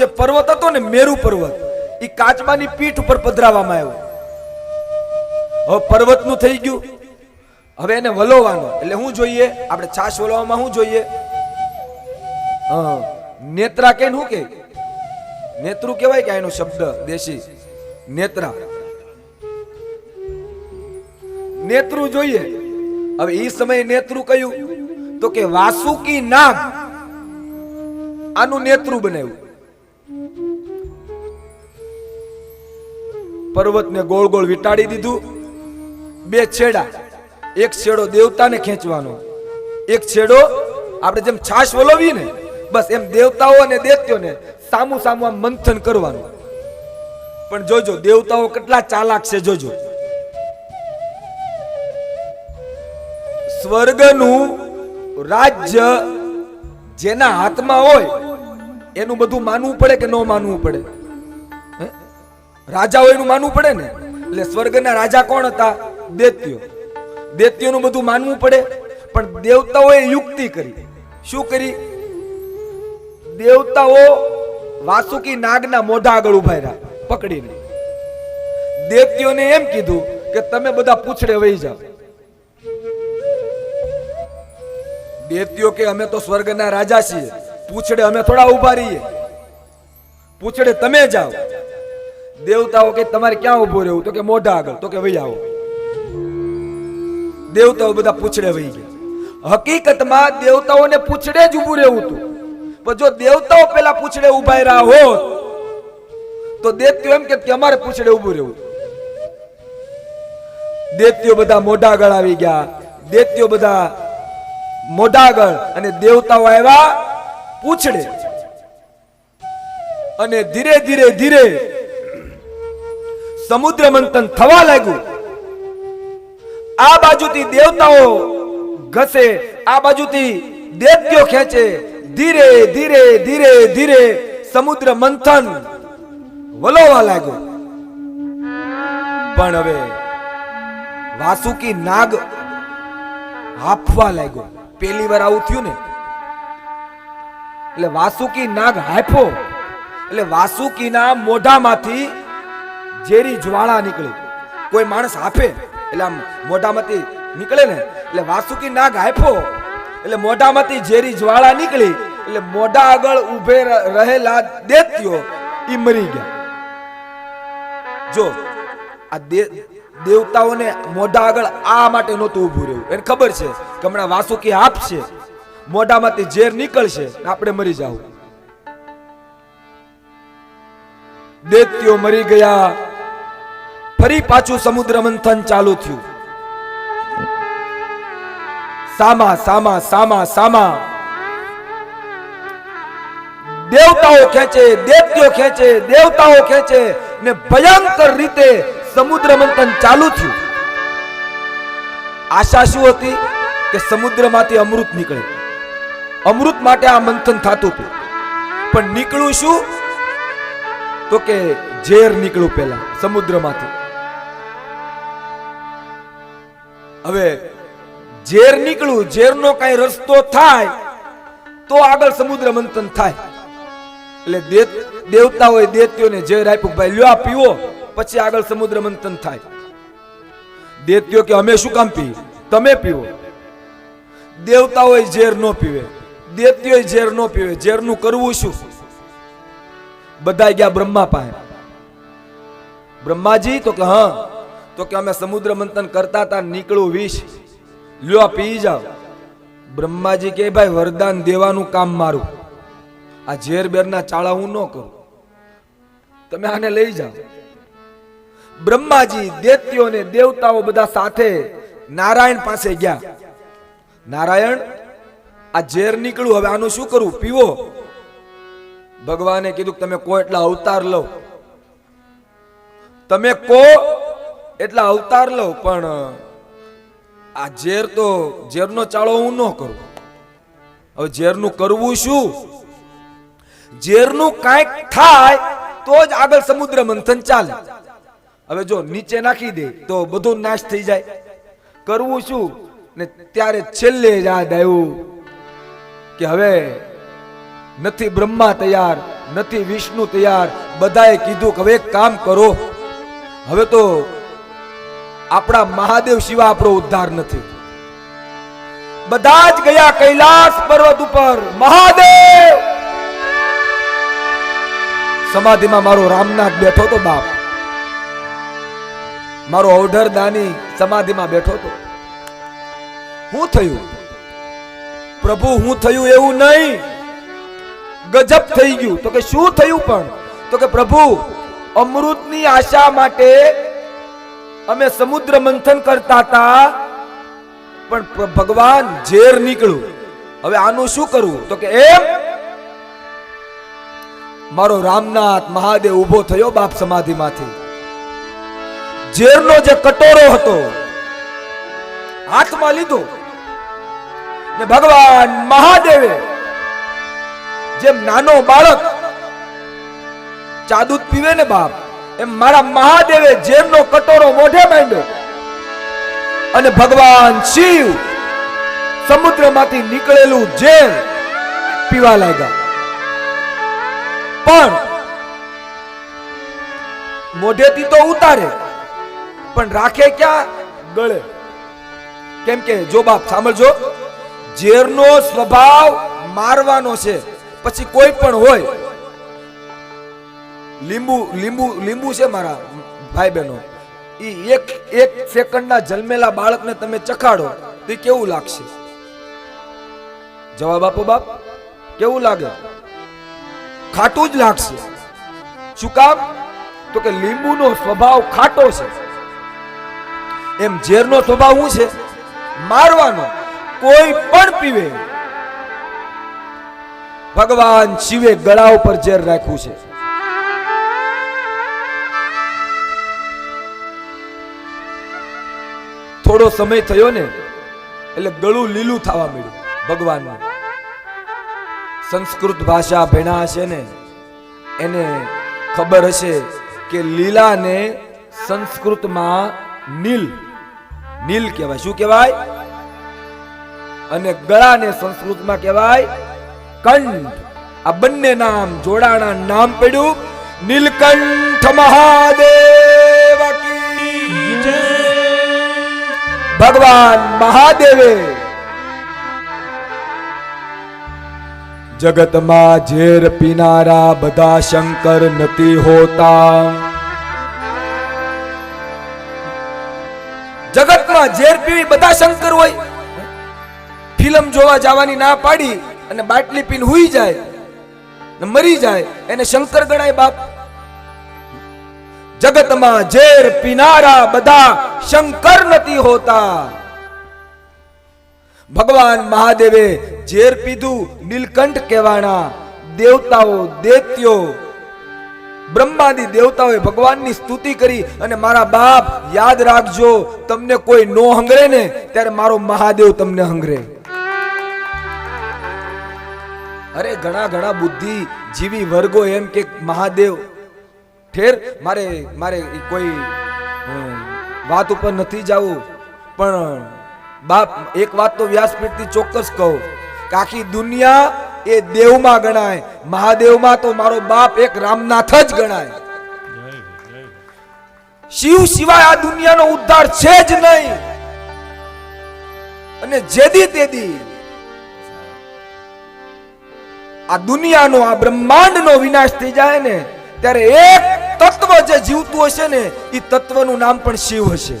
જે પર્વત હતો ને, મેરુ પર્વત એ કાચબાની પીઠ ઉપર પધરાવવામાં આવ્યો. હવે પર્વતનું થઈ ગયું. હવે એને વલોવાનો. એટલે શું જોઈએ? આપણે છાશ વલોવામાં શું જોઈએ? નેત્રા કે શું કે? નેત્રુ કહેવાય કે એનો શબ્દ? દેશી. નેત્રા. નેત્રુ જોઈએ. હવે એ સમયે નેત્રુ કયું? તો કે વાસુકી નાગ આનું નેત્રુ બનાવ્યું. પર્વતને ગોળ ગોળ વિટાડી દીધું. બે છેડા. એક છેડો દેવતાને ખેંચવાનો. એક છેડો આપણે જેમ છાશ વલોવી ને, બસ એમ દેવતાઓ અને દૈત્યોને સામું સામુ આમ મંથન કરવાનું. પણ જોજો, દેવતાઓ કેટલા ચાલાક છે જોજો. સ્વર્ગનું રાજ્ય જેના હાથમાં હોય એનું બધું માનવું પડે કે ન માનવું પડે? રાજાઓ એનું માનવું પડે ને? એટલે સ્વર્ગના રાજા કોણ હતા? દૈત્યો. દૈત્યોનું બધું માનવું પડે, પણ દેવતાઓએ યુક્તિ કરી. શું કરી? દેવતાઓ વાસુકી નાગના મોઢા આગળ ઊભા રહ્યા, પકડીને. દૈત્યોને એમ કીધું કે તમે બધા પૂછડે વહી જાઓ. દૈત્યો કે, અમે તો સ્વર્ગના રાજા છીએ. પૂછડે અમે થોડા ઊભા રહીએ. પૂછડે તમે જાઓ. દેવતાઓ કે તમારે ક્યાં ઊભું રહેવું? તો કે મોઢા આગળ, તો કે વહી આવો. દેવતાઓ બધા પૂછડે વહી ગયા. હકીકતમાં દેવતાઓને પૂછડે જ ઊભું રહેવું હતું. પણ જો દેવતાઓ પેલા પૂછડે ઊભા રહ્યા હોત, તો દેવત્યો એમ કે અમારે પૂછડે ઊભું રહેવું દેવત્યો બધા મોઢા આગળ આવી ગયા. દેત્યો બધા મોઢા આગળ અને દેવતાઓ આવ્યા પૂછડે અને ધીરે ધીરે ધીરે સમુદ્ર મંથન થવા લાગ્યું. આ બાજુથી દેવતાઓ ઘસે, આ બાજુથી દૈત્યો ખેંચે. ધીરે ધીરે ધીરે ધીરે સમુદ્ર મંથન વલોવા લાગ્યો. પણ હવે વાસુકી નાગ હાફવા લાગ્યો. પેલી વાર આવું થયું ને. એટલે વાસુકી નાગ હાફો એટલે વાસુકીના મોઢામાંથી ઝેરી જ્વાળા નીકળી. કોઈ માણસ હાફે, એટલે આમ મોઢામાંથી નીકળે ને, એટલે વાસુકી નાગ હાફો એટલે મોઢામાંથી ઝેરી જ્વાળા નીકળી, એટલે મોઢા આગળ ઊભે રહેલા દેત્યો ઈ મરી ગયા. જો, આ દેવતાઓને મોઢા આગળ આ માટે નહોતું ઊભું રહ્યું. એને ખબર છે કે હમણાં વાસુકી આપશે મોઢામાંથી ઝેર નીકળશે આપણે મરી જાવ દેત્યો મરી ગયા. ફરી પાછું સમુદ્ર મંથન ચાલુ થયું. સામા સામા સામા સામા. દેવતાઓ ખેંચે, દૈત્યો ખેંચે, દેવતાઓ ખેંચે ને ભયંકર રીતે સમુદ્ર મંથન ચાલુ થયું. આશા શું હતી? કે સમુદ્રમાંથી અમૃત નીકળે. અમૃત માટે આ મંથન થતું હતું. પણ નીકળ્યું શું? તો કે ઝેર નીકળ્યું પેલા સમુદ્રમાંથી. હવે ઝેર નીકળ્યું ઝેરનો કઈ રસ્તો થાય, તો આગળ સમુદ્ર મંથન થાય. એટલે દેવતા હોય, દેત્યોને ઝેર આપ્યું ભાઈ, લ્યો આ પીવો, પછી આગળ સમુદ્ર મંથન થાય. દેત્યો કે, અમે શું કામ પી તમે પીવો. દેવતા હોય, ઝેર ન પીવે. દૈત્યોએ ઝેર ન પીવે. ઝેરનું કરવું શું? બધા ગયા બ્રહ્મા પાસે. બ્રહ્માજી, તો કે હા, તો કે અમે સમુદ્ર મંથન કરતા હતા નીકળું વિષ લ્યો, પી જાઓ. બ્રહ્માજી કે, ભાઈ, વરદાન દેવાનું કામ મારું. આ ઝેર બેરના ચાળા હું ન કરું? તમે આને લઈ જાઓ. બ્રહ્માજી દૈત્યો ને દેવતાઓ બધા સાથે નારાયણ પાસે ગયા. નારાયણ આ ઝેર નીકળ્યું. હવે આનું શું કરવું? પીવો. ભગવાને કીધું તમે કો એટલા અવતાર લો. તમે કો એટલા અવતાર લો, પણ આ ઝેર તો, ઝેરનો ચાળો હું ન કરું. હવે ઝેરનું કરવું શું? ઝેરનું કાંઈક થાય તો જ આગળ સમુદ્ર મંથન ચાલે. હવે જો નીચે નાખી દે તો બધું નાશ થઈ જાય. કરવું શું? ને ત્યારે છેલ્લે જ યાદ આવ્યું કે હવે નથી બ્રહ્મા તૈયાર, નથી વિષ્ણુ તૈયાર. બધાએ કીધું કે હવે એક કામ કરો. હવે તો આપણા મહાદેવ શિવા આપણો ઉદ્ધાર નથી. બધા જ ગયા કૈલાસ પર્વત ઉપર. મહાદેવ! સમાધિમાં મારો રામનાથ બેઠો તો બાપ. મારો ઓઢર દાની સમાધિમાં બેઠો તો. હું થયું? પ્રભુ, હું થયું એવું નહીં. ગજબ થઈ ગયું. તો કે શું થયું પણ? તો કે પ્રભુ, અમૃતની આશા માટે અમે સમુદ્ર મંથન કરતા હતા, પણ ભગવાન ઝેર નીકળ્યું. હવે આનું શું કરવું? તો કે એમ, મારો રામનાથ મહાદેવ ઊભો થયો બાપ સમાધિમાંથી. ઝેરનો જે કટોરો હતો, હાથમાં લીધો. ને ભગવાન મહાદેવે, જેમ નાનો બાળક ચા પીવે ને બાપ, એમ મારા મહાદેવે જેમનો કટોરો મોઢે માંડ્યો અને ભગવાન શિવ સમુદ્રમાંથી નીકળેલું જેમ પીવા લાગ્યા. પણ મોઢેથી તો ઉતારે, પણ રાખે ક્યાં? ગળે. કેમ કે જો બાપ સાંભળજો ઝેરનો સ્વભાવ મારવાનો છે. પછી કોઈ પણ હોય, લીંબુ લીંબુ લીંબુ છે મારા ભાઈ બહેનો એ એક એક સેકન્ડના જન્મેલા બાળકને તમે ચખાડો, તો કેવું લાગશે? જવાબ આપો બાપ, કેવું લાગે? ખાટું જ લાગશે. શું કામ? તો કે લીંબુનો સ્વભાવ ખાટો છે. એમ ઝેરનો સ્વભાવ શું છે? મારવાનો. કોઈ પણ પીવે. ભગવાન શિવે ગળા ઉપર ઝેર રાખ્યું છે. થોડો સમય થયો ને, એટલે ગળું લીલું થવા મળ્યું ભગવાનનું. સંસ્કૃત ભાષા ભેણા હશે ને, એને ખબર હશે કે લીલાને સંસ્કૃતમાં નીલ. નીલ કહેવાય. શું કહેવાય? અને ગળાને સંસ્કૃતમાં કહેવાય કંઠ. આ બંને નામ, જોડાણા નામ પડ્યું. નીલકંઠ મહાદેવ ભગવાન મહાદેવે. જગતમાં ઝેર પીનારા બધા શંકર નથી હોતા. જગતમાં ઝેર પીવી બધા શંકર હોય. ફિલ્મ જોવા જવાની ના પાડી અને બાટલી પીને હુઈ જાય ને મરી જાય. એને શંકર ગણાય બાપ. જગતમાં ઝેર પીનારા બધા શંકર નથી હોતા. ભગવાન મહાદેવે ઝેર પીધું નીલકંઠ કહેવાના દેવતાઓ દેત્યો. બ્રહ્માદી દેવતાઓએ ભગવાનની સ્તુતિ કરી અને મારા બાપ યાદ રાખજો, તમને કોઈ નો હંગરે ને, ત્યારે મારો મહાદેવ તમને હંગરે. અરે ઘણા ઘણા બુદ્ધિ જીવી વર્ગો એમ કે મહાદેવ. ઠેર, મારે મારે કોઈ વાત ઉપર નથી જવું. પણ બાપ, એક વાત તો વ્યાસપીઠથી ચોક્કસ કહું કે આખી દુનિયા એ દેવમાં ગણાય. મહાદેવમાં તો મારો બાપ એક રામનાથ જ ગણાય. શિવ સિવાય આ દુનિયાનો ઉદ્ધાર છે જ નહીં. અને જેદી તેદી આ દુનિયાનો, આ બ્રહ્માંડનો વિનાશ થઈ જાય ને, ત્યારે એક તત્વ જે જીવતું હશે ને એ તત્વનું નામ પણ શિવ હશે.